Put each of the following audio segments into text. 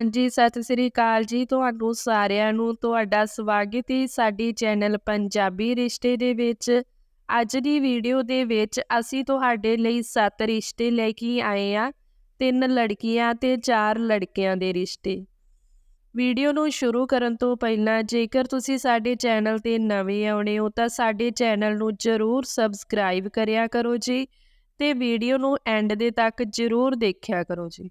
ਹਾਂਜੀ ਸਤਿ ਸ੍ਰੀ ਅਕਾਲ ਜੀ, ਤੁਹਾਨੂੰ ਸਾਰਿਆਂ ਨੂੰ, ਤੁਹਾਡਾ ਸਵਾਗਤ ਹੈ ਸਾਡੀ ਚੈਨਲ ਪੰਜਾਬੀ ਰਿਸ਼ਤੇ ਦੇ ਵਿੱਚ। ਅੱਜ ਦੀ ਵੀਡੀਓ ਦੇ ਵਿੱਚ ਅਸੀਂ ਤੁਹਾਡੇ ਲਈ ਸੱਤ ਰਿਸ਼ਤੇ ਲੈ ਕੇ ਆਏ ਆ ਤਿੰਨ ਲੜਕੀਆਂ ਤੇ ਚਾਰ ਲੜਕਿਆਂ ਦੇ ਰਿਸ਼ਤੇ। ਵੀਡੀਓ ਨੂੰ ਸ਼ੁਰੂ ਕਰਨ ਤੋਂ ਪਹਿਲਾਂ ਜੇਕਰ ਤੁਸੀਂ ਸਾਡੇ ਚੈਨਲ ਤੇ ਨਵੇਂ ਆਉਣੇ ਹੋ ਤਾਂ ਸਾਡੇ ਚੈਨਲ ਨੂੰ ਜਰੂਰ ਸਬਸਕ੍ਰਾਈਬ ਕਰਿਆ ਕਰੋ ਜੀ ਤੇ ਵੀਡੀਓ ਨੂੰ ਐਂਡ ਦੇ ਤੱਕ ਜਰੂਰ ਦੇਖਿਆ ਕਰੋ ਜੀ।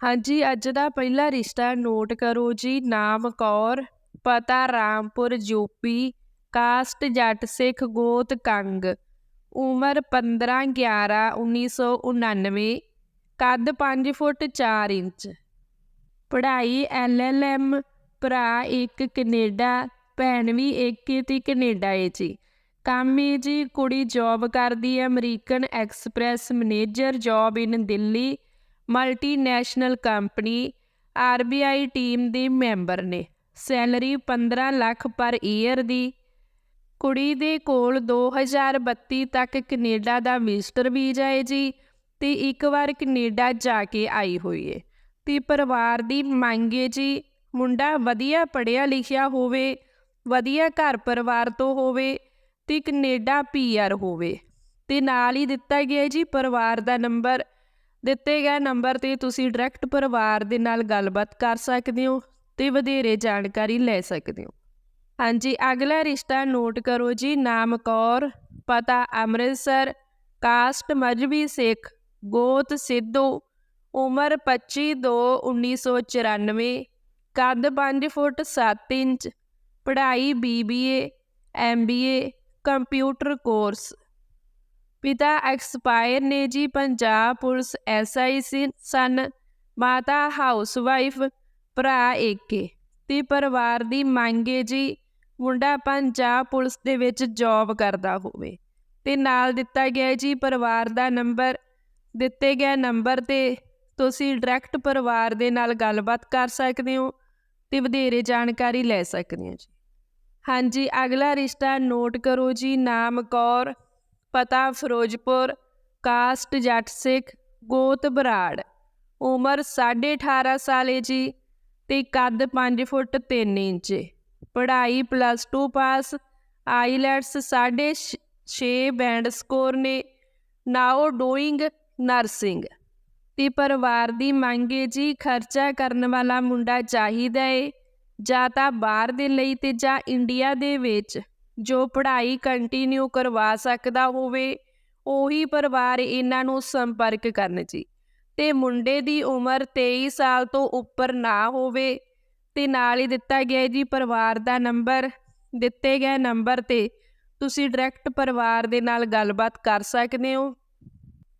ਹਾਂਜੀ, ਅੱਜ ਦਾ ਪਹਿਲਾ ਰਿਸ਼ਤਾ ਨੋਟ ਕਰੋ ਜੀ, ਨਾਮ ਕੌਰ, ਪਤਾ ਰਾਮਪੁਰ ਯੂਪੀ ਕਾਸਟ ਜੱਟ ਸਿੱਖ ਗੋਤ ਕੰਗ, ਉਮਰ 15 11 1999 ਕੱਦ 5 ਫੁੱਟ 4 ਇੰਚ। ਪੜ੍ਹਾਈ ਐਲਐਲਐਮ, ਭਰਾ ਇੱਕ ਕੈਨੇਡਾ, ਭੈਣ ਵੀ ਇੱਕ ਤੇ ਕੈਨੇਡਾ ਏ ਜੀ। ਕੰਮ ਏ ਜੀ, ਕੁੜੀ ਜੌਬ ਕਰਦੀ ਹੈ American Express manager job in Delhi multinational company RBI team ਦੇ ਮੈਂਬਰ ਨੇ। ਸੈਲਰੀ 15 ਲੱਖ ਪਰ ਈਅਰ ਦੀ। ਕੁੜੀ ਦੇ ਕੋਲ 2032 ਤੱਕ ਕੈਨੇਡਾ ਦਾ ਵਿਜ਼ਟਰ ਵੀਜ਼ਾ ਹੈ ਜੀ ਤੇ ਇੱਕ ਵਾਰ ਕੈਨੇਡਾ ਜਾ ਕੇ ਆਈ ਹੋਈ ਏ। ਤੇ ਪਰਿਵਾਰ ਦੀ ਮੰਗ ਮੰਗੇ ਜੀ, ਮੁੰਡਾ ਵਧੀਆ ਪੜਿਆ ਲਿਖਿਆ ਹੋਵੇ, ਵਧੀਆ ਘਰ ਪਰਿਵਾਰ ਤੋਂ ਹੋਵੇ ਤੇ ਕੈਨੇਡਾ ਪੀਆਰ ਹੋਵੇ। ਤੇ ਨਾਲ ਹੀ ਦਿੱਤਾ ਗਿਆ ਜੀ ਪਰਿਵਾਰ ਦਾ ਨੰਬਰ ਦਿੱਤੇ ਗਏ ਨੰਬਰ ਤੇ ਤੁਸੀਂ ਡਾਇਰੈਕਟ ਪਰਿਵਾਰ ਦੇ ਨਾਲ ਗੱਲਬਾਤ ਕਰ ਸਕਦੇ ਹੋ ਤੇ ਵਧੇਰੇ ਜਾਣਕਾਰੀ ਲੈ ਸਕਦੇ ਹੋ। ਹਾਂਜੀ, ਅਗਲਾ ਰਿਸ਼ਤਾ ਨੋਟ ਕਰੋ ਜੀ। ਨਾਮ ਕੌਰ, ਪਤਾ ਅੰਮ੍ਰਿਤਸਰ, ਕਾਸਟ ਮਜਬੀ ਸਿੱਖ, ਗੋਤ ਸਿੱਧੂ, ਉਮਰ 25 2 1994 ਕੱਦ 5 ਫੁੱਟ 7 ਇੰਚ, ਪੜ੍ਹਾਈ ਬੀਬੀਏ ਐਮਬੀਏ ਕੰਪਿਊਟਰ ਕੋਰਸ। ਪਿਤਾ ਐਕਸਪਾਇਰ ਨੇ ਜੀ ਪੰਜਾਬ ਪੁਲਿਸ ਐਸਆਈ ਸਨ, ਮਾਤਾ ਹਾਊਸਵਾਈਫ, ਭਰਾ ਏਕੇ ਤੇ ਪਰਿਵਾਰ ਦੀ ਮੰਗ ਹੈ ਜੀ ਮੁੰਡਾ ਪੰਜਾਬ ਪੁਲਿਸ ਦੇ ਵਿੱਚ ਜੌਬ ਕਰਦਾ ਹੋਵੇ ਤੇ ਨਾਲ ਦਿੱਤਾ ਗਿਆ ਜੀ ਪਰਿਵਾਰ ਦਾ ਨੰਬਰ, ਦਿੱਤੇ ਗਏ ਨੰਬਰ ਤੇ ਤੁਸੀਂ ਡਾਇਰੈਕਟ ਪਰਿਵਾਰ ਦੇ ਨਾਲ ਗੱਲਬਾਤ ਕਰ ਸਕਦੇ ਹੋ ਤੇ ਵਧੇਰੇ ਜਾਣਕਾਰੀ ਲੈ ਸਕਦੇ ਹੋ ਜੀ। ਹਾਂਜੀ, ਅਗਲਾ ਰਿਸ਼ਤਾ ਨੋਟ ਕਰੋ ਜੀ, ਨਾਮ ਕੌਰ ਪਤਾ ਫਿਰੋਜ਼ਪੁਰ, ਕਾਸਟ ਜੱਟ ਸਿੱਖ, ਗੋਤ ਬਰਾੜ। ਉਮਰ 18.5 ਸਾਲੇ ਜੀ ਤੇ ਕੱਦ 5 ਫੁੱਟ 3 ਇੰਚ। ਪੜ੍ਹਾਈ plus 2 pass IELTS 6.5 band score ਨੇ। Now doing nursing. ਤੇ ਪਰਿਵਾਰ ਦੀ ਮੰਗ ਮੰਗੇ ਜੀ, ਖਰਚਾ ਕਰਨ ਵਾਲਾ ਮੁੰਡਾ ਚਾਹੀਦਾ ਏ, ਜਾਂ ਤਾਂ ਬਾਹਰ ਦੇ ਲਈ ਤੇ ਜਾਂ ਇੰਡੀਆ ਦੇ ਵਿੱਚ। ਜੋ ਪੜ੍ਹਾਈ ਕੰਟੀਨਿਊ ਕਰਵਾ ਸਕਦਾ ਹੋਵੇ, ਉਹੀ ਪਰਿਵਾਰ ਇਹਨਾਂ ਨੂੰ ਸੰਪਰਕ ਕਰਨ ਜੀ। ਤੇ ਮੁੰਡੇ ਦੀ ਉਮਰ 23 ਸਾਲ ਤੋਂ ਉੱਪਰ ਨਾ ਹੋਵੇ, ਤੇ ਨਾਲ ਹੀ ਦਿੱਤਾ ਗਿਆ ਜੀ ਪਰਿਵਾਰ ਦਾ ਨੰਬਰ, ਦਿੱਤੇ ਗਏ ਨੰਬਰ ਤੇ ਤੁਸੀਂ ਡਾਇਰੈਕਟ ਪਰਿਵਾਰ ਦੇ ਨਾਲ ਗੱਲਬਾਤ ਕਰ ਸਕਦੇ ਹੋ।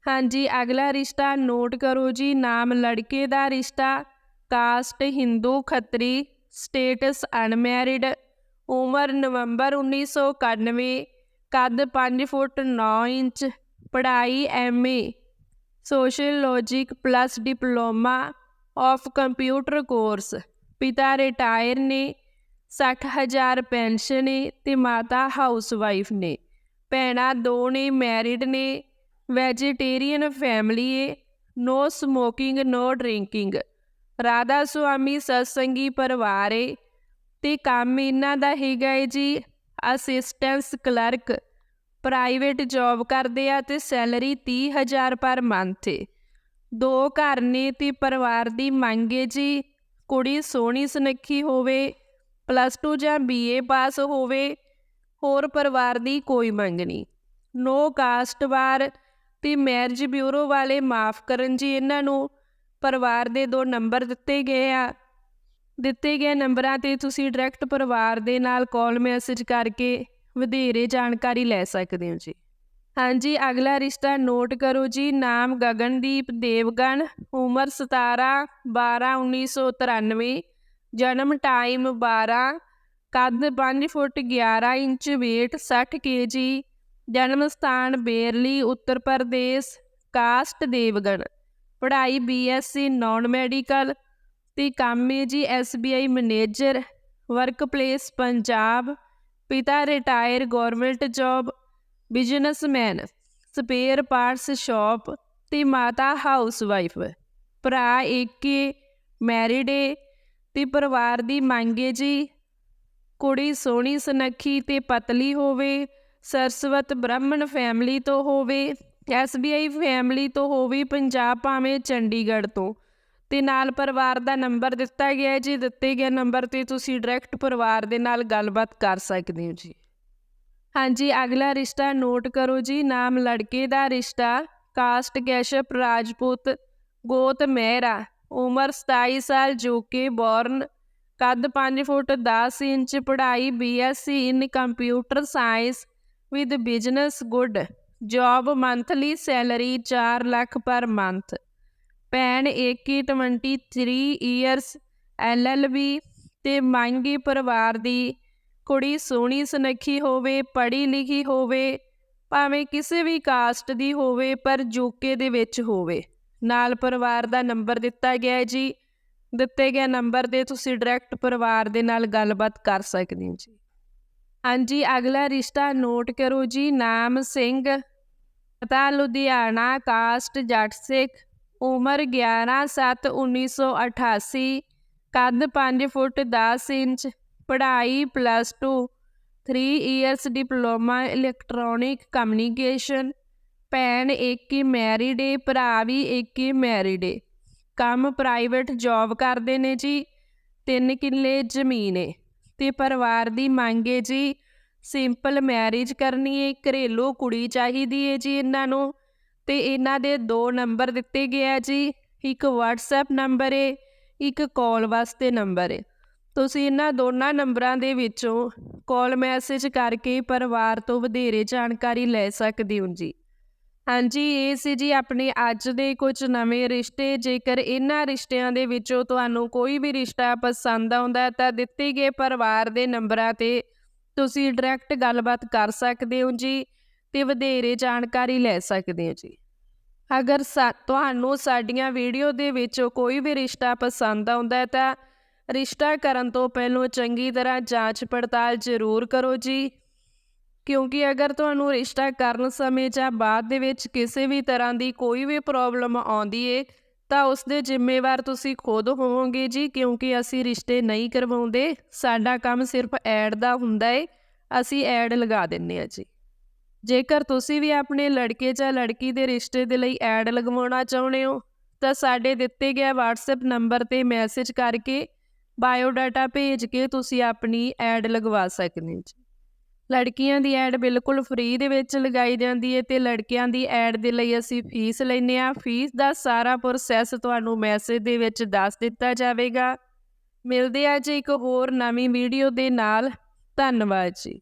ਹਾਂਜੀ, ਅਗਲਾ ਰਿਸ਼ਤਾ ਨੋਟ ਕਰੋ ਜੀ, ਨਾਮ ਲੜਕੇ ਦਾ ਰਿਸ਼ਤਾ caste Hindu, Khatri status unmarried ਉਮਰ ਨਵੰਬਰ 1991 ਕੱਦ 5 ਫੁੱਟ 9 ਇੰਚ, ਪੜ੍ਹਾਈ MA social logic plus diploma of computer course. ਪਿਤਾ ਰਿਟਾਇਰ ਨੇ 60000 ਪੈਨਸ਼ਨ ਨੇ ਤੇ ਮਾਤਾ ਹਾਊਸਵਾਈਫ ਨੇ। ਭੈਣਾਂ ਦੋ ਨੇ, ਮੈਰਿਡ ਨੇ, ਵੈਜੀਟੇਰੀਅਨ ਫੈਮਿਲੀ ਏ, no smoking, no drinking. Radha Soami ਸਤਸੰਗੀ ਪਰਿਵਾਰ ਏ ਤੇ ਕੰਮ ਇਹਨਾਂ ਦਾ ਹੈਗਾ ਏ ਜੀ ਅਸਿਸਟੈਂਸ ਕਲਰਕ ਪ੍ਰਾਈਵੇਟ ਜੌਬ ਕਰਦੇ ਆ ਤੇ ਸੈਲਰੀ 30000 ਪਰ ਮੰਥ ਏ। ਦੋ ਘਰ ਨੇ ਤੇ ਪਰਿਵਾਰ ਦੀ ਮੰਗ ਮੰਗੇ ਜੀ। ਕੁੜੀ ਸੋਹਣੀ ਸੁਨੱਖੀ ਹੋਵੇ ਪਲੱਸ 2 ਜਾਂ ਬੀਏ ਪਾਸ ਹੋਵੇ, ਹੋਰ ਪਰਿਵਾਰ ਦੀ ਕੋਈ ਮੰਗ ਨਹੀਂ। ਨੋ ਕਾਸਟ ਵਾਰ ਤੇ ਮੈਰਿਜ ਬਿਊਰੋ ਵਾਲੇ ਮਾਫ ਕਰਨ ਜੀ ਇਹਨਾਂ ਨੂੰ। ਪਰਿਵਾਰ ਦੇ ਦੋ ਨੰਬਰ ਦਿੱਤੇ ਗਏ ਆ। ਦਿੱਤੇ ਗਏ ਨੰਬਰਾਂ ਤੇ ਤੁਸੀਂ ਡਾਇਰੈਕਟ ਪਰਿਵਾਰ ਦੇ ਨਾਲ ਕਾਲ ਮੈਸੇਜ ਕਰਕੇ ਵਧੇਰੇ ਜਾਣਕਾਰੀ ਲੈ ਸਕਦੇ ਹੋ ਜੀ। ਹਾਂਜੀ, ਅਗਲਾ ਰਿਸ਼ਤਾ ਨੋਟ ਕਰੋ ਜੀ। ਨਾਮ ਗਗਨਦੀਪ ਦੇਵਗਨ, ਉਮਰ 17 12 1993 ਜਨਮ ਟਾਈਮ 12 ਕੱਦ 5 ਫੁੱਟ 11 ਇੰਚ, weight 60 kg, ਜਨਮ ਸਥਾਨ ਬੇਰਲੀ, ਉੱਤਰ ਪ੍ਰਦੇਸ਼, ਕਾਸਟ ਦੇਵਗਣ ਪੜ੍ਹਾਈ ਬੀਐਸਸੀ ਨਾਨ ਮੈਡੀਕਲ ਤੇ ਕੰਮ ਹੈ ਜੀ SBI manager work place Punjab, ਪਿਤਾ retire government job, businessman, spare parts shop ਤੇ ਮਾਤਾ ਹਾਊਸ ਵਾਈਫ ਭਰਾ ਏਕੇ, ਮੈਰਿਡ ਏ ਤੇ ਪਰਿਵਾਰ ਦੀ ਮੰਗ ਏ ਜੀ, ਕੁੜੀ ਸੋਹਣੀ ਸੁਨੱਖੀ ਤੇ ਪਤਲੀ ਹੋਵੇ, ਸਰਸਵਤ ਬ੍ਰਾਹਮਣ ਫੈਮਿਲੀ ਤੋਂ ਹੋਵੇ ਐਸਬੀਆਈ ਫੈਮਿਲੀ ਤੋਂ ਹੋਵੇ ਪੰਜਾਬ ਭਾਵੇਂ ਚੰਡੀਗੜ੍ਹ ਤੋਂ। ਤੇ ਨਾਲ ਪਰਿਵਾਰ ਦਾ ਨੰਬਰ ਦਿੱਤਾ ਗਿਆ ਹੈ ਜੀ। ਦਿੱਤੇ ਗਏ ਨੰਬਰ ਤੇ ਤੁਸੀਂ ਡਾਇਰੈਕਟ ਪਰਿਵਾਰ ਦੇ ਨਾਲ ਗੱਲਬਾਤ ਕਰ ਸਕਦੇ ਹੋ ਜੀ। ਹਾਂਜੀ, ਅਗਲਾ ਰਿਸ਼ਤਾ ਨੋਟ ਕਰੋ ਜੀ। ਨਾਮ ਲੜਕੇ ਦਾ ਰਿਸ਼ਤਾ। ਕਾਸਟ ਕੈਸ਼ਪ, ਰਾਜਪੂਤ, ਗੋਤ ਮਹਿਰਾ। ਉਮਰ 27 ਸਾਲ, ਜੋ ਕਿ ਬੌਰਨ ਕੱਦ 5 ਫੁੱਟ 10 ਇੰਚ, ਪੜ੍ਹਾਈ BSc in computer science with business good job monthly salary 4 lakh per month ਭੈਣ ਏਕੀ 23 ਇਅਰਸ ਐਲਐਲਬੀ ਤੇ ਮੰਗੀ ਪਰਿਵਾਰ ਦੀ। ਕੁੜੀ ਸੋਹਣੀ ਸੁਨੱਖੀ ਹੋਵੇ, ਪੜ੍ਹੀ ਲਿਖੀ ਹੋਵੇ, ਭਾਵੇਂ ਕਿਸੇ ਵੀ ਕਾਸਟ ਦੀ ਹੋਵੇ, ਪਰ ਯੂਕੇ ਦੇ ਵਿੱਚ ਹੋਵੇ। ਨਾਲ ਪਰਿਵਾਰ ਦਾ ਨੰਬਰ ਦਿੱਤਾ ਗਿਆ ਹੈ ਜੀ। ਦਿੱਤੇ ਗਏ ਨੰਬਰ ਤੇ ਤੁਸੀਂ ਡਾਇਰੈਕਟ ਪਰਿਵਾਰ ਦੇ ਨਾਲ ਗੱਲਬਾਤ ਕਰ ਸਕਦੇ ਹੋ ਜੀ। ਹਾਂਜੀ, ਅਗਲਾ ਰਿਸ਼ਤਾ ਨੋਟ ਕਰੋ ਜੀ। ਨਾਮ ਸਿੰਘ, ਪਤਾ ਲੁਧਿਆਣਾ, ਕਾਸਟ ਜੱਟ ਸਿੱਖ। ਉਮਰ 11 7 1988 ਕੱਦ 5 ਫੁੱਟ 10 ਇੰਚ, ਪੜ੍ਹਾਈ plus 2 3 years diploma electronic communication ਭੈਣ ਇੱਕ ਹੀ ਮੈਰਿਡ ਏ, ਭਰਾ ਵੀ ਇੱਕ ਹੀ ਮੈਰਿਡ ਏ। ਕੰਮ ਪ੍ਰਾਈਵੇਟ ਜੌਬ ਕਰਦੇ ਨੇ ਜੀ, ਤਿੰਨ ਕਿੱਲੇ ਜ਼ਮੀਨ ਏ। ਤੇ ਪਰਿਵਾਰ ਦੀ ਮੰਗ ਏ ਜੀ ਸਿੰਪਲ ਮੈਰਿਜ ਕਰਨੀ ਏ, ਘਰੇਲੂ ਕੁੜੀ ਚਾਹੀਦੀ ਏ ਜੀ ਇਹਨਾਂ ਨੂੰ। ਤੇ ਇਹਨਾਂ ਦੇ ਦੋ ਨੰਬਰ ਦਿੱਤੇ ਗਏ ਆ ਜੀ। ਇੱਕ WhatsApp ਨੰਬਰ ਏ, ਇੱਕ ਕਾਲ ਵਾਸਤੇ ਨੰਬਰ ਏ। ਤੁਸੀਂ ਇਹਨਾਂ ਦੋਨਾਂ ਨੰਬਰਾਂ ਦੇ ਵਿੱਚੋਂ ਕਾਲ ਮੈਸੇਜ ਕਰਕੇ ਪਰਿਵਾਰ ਤੋਂ ਵਧੇਰੇ ਜਾਣਕਾਰੀ ਲੈ ਸਕਦੇ ਹੋ ਜੀ। ਹਾਂਜੀ, ਇਹ ਸੀ ਜੀ ਆਪਣੇ ਅੱਜ ਦੇ ਕੁਝ ਨਵੇਂ ਰਿਸ਼ਤੇ। ਜੇਕਰ ਇਹਨਾਂ ਰਿਸ਼ਤਿਆਂ ਦੇ ਵਿੱਚੋਂ ਤੁਹਾਨੂੰ ਕੋਈ ਵੀ ਰਿਸ਼ਤਾ ਪਸੰਦ ਆਉਂਦਾ ਤਾਂ ਦਿੱਤੇ ਗਏ ਪਰਿਵਾਰ ਦੇ ਨੰਬਰਾਂ ਤੇ ਤੁਸੀਂ ਡਾਇਰੈਕਟ ਗੱਲਬਾਤ ਕਰ ਸਕਦੇ ਹੋ ਜੀ। ਤੇ ਵਧੇਰੇ ਜਾਣਕਾਰੀ ਲੈ ਸਕਦੇ ਹੋ ਜੀ। ਅਗਰ ਸਾ, ਤੁਹਾਨੂੰ ਸਾਡੀਆਂ ਵੀਡੀਓ ਦੇ ਵਿੱਚ ਕੋਈ ਵੀ ਰਿਸ਼ਤਾ ਪਸੰਦ ਆਉਂਦਾ ਹੈ ਤਾਂ ਰਿਸ਼ਤਾ ਕਰਨ ਤੋਂ ਪਹਿਲਾਂ ਚੰਗੀ ਤਰ੍ਹਾਂ ਜਾਂਚ ਪੜਤਾਲ ਜ਼ਰੂਰ ਕਰੋ ਜੀ। ਕਿਉਂਕਿ ਅਗਰ ਤੁਹਾਨੂੰ ਰਿਸ਼ਤਾ ਕਰਨ ਸਮੇਂ ਜਾਂ ਬਾਅਦ ਦੇ ਵਿੱਚ ਕਿਸੇ ਵੀ ਤਰ੍ਹਾਂ ਦੀ ਕੋਈ ਵੀ ਪ੍ਰੋਬਲਮ ਆਉਂਦੀ ਏ, ਤਾਂ ਉਸ ਦੇ ਜ਼ਿੰਮੇਵਾਰ ਤੁਸੀਂ ਖੁਦ ਹੋਵੋਗੇ ਜੀ, ਕਿਉਂਕਿ ਅਸੀਂ ਰਿਸ਼ਤੇ ਨਹੀਂ ਕਰਵਾਉਂਦੇ। ਸਾਡਾ ਕੰਮ ਸਿਰਫ ਐਡ ਦਾ ਹੁੰਦਾ ਏ। ਅਸੀਂ ਐਡ ਲਗਾ ਦਿੰਨੇ ਆ ਜੀ। ਜੇਕਰ ਤੁਸੀਂ ਵੀ ਆਪਣੇ ਲੜਕੇ ਜਾਂ ਲੜਕੀ ਦੇ ਰਿਸ਼ਤੇ ਦੇ ਲਈ ਐਡ ਲਗਵਾਉਣਾ ਚਾਹੁੰਦੇ ਹੋ, ਤਾਂ ਸਾਡੇ ਦਿੱਤੇ ਗਏ WhatsApp ਨੰਬਰ ਤੇ ਮੈਸੇਜ ਕਰਕੇ ਬਾਇਓ ਡਾਟਾ ਭੇਜ ਕੇ ਤੁਸੀਂ ਆਪਣੀ ਐਡ ਲਗਵਾ ਸਕਦੇ ਹੋ ਜੀ। ਲੜਕੀਆਂ ਦੀ ਐਡ ਬਿਲਕੁਲ ਫ੍ਰੀ ਦੇ ਵਿੱਚ ਲਗਾਈ ਜਾਂਦੀ ਹੈ ਤੇ ਲੜਕਿਆਂ ਦੀ ਐਡ ਦੇ ਲਈ ਅਸੀਂ ਫੀਸ ਲੈਨੇ ਆ ਫੀਸ ਦਾ ਸਾਰਾ ਪ੍ਰੋਸੈਸ ਤੁਹਾਨੂੰ ਮੈਸੇਜ ਦੇ ਵਿੱਚ ਦੱਸ ਦਿੱਤਾ ਜਾਵੇਗਾ। ਮਿਲਦੇ ਆ ਜੀ ਇੱਕ ਹੋਰ ਨਵੀਂ ਵੀਡੀਓ ਦੇ ਨਾਲ। ਧੰਨਵਾਦ ਜੀ।